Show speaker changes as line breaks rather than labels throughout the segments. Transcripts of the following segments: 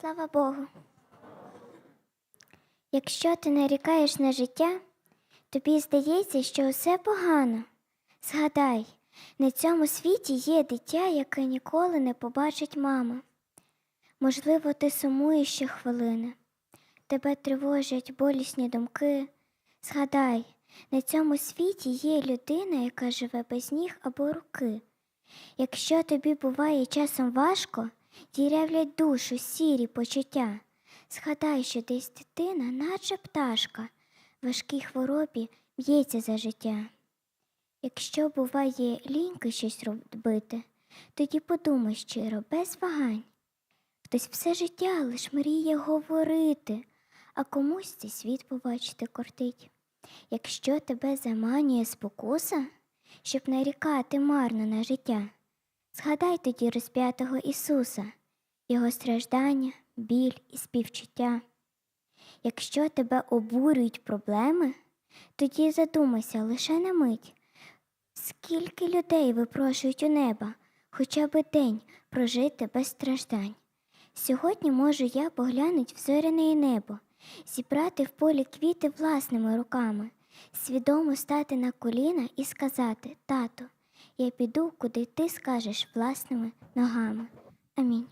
Слава Богу. Якщо ти нарікаєш на життя, тобі здається, що усе погано. Згадай, на цьому світі є дитя, яке ніколи не побачить мама. Можливо, ти сумуєш ще хвилини. Тебе тривожать болісні думки. Згадай, на цьому світі є людина, яка живе без ніг або руки. Якщо тобі буває часом важко, дірявлять душу сірі почуття. Згадай, що десь дитина, наче пташка, в важкій хворобі б'ється за життя. Якщо буває ліньки щось робити, тоді подумай щиро, без вагань. Хтось все життя лиш мріє говорити, а комусь цей світ побачити кортить. Якщо тебе заманює спокуса, щоб нарікати марно на життя, згадай тоді розп'ятого Ісуса, Його страждання, біль і співчуття. Якщо тебе обурюють проблеми, тоді задумайся лише на мить, скільки людей випрошують у неба хоча б день прожити без страждань. Сьогодні можу я поглянуть в зоряне небо, зібрати в полі квіти власними руками, свідомо стати на коліна і сказати: Тато, я піду, куди ти скажеш власними ногами. Амінь.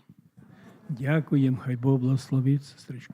Дякуємо, хай Бог благословить, сестричку.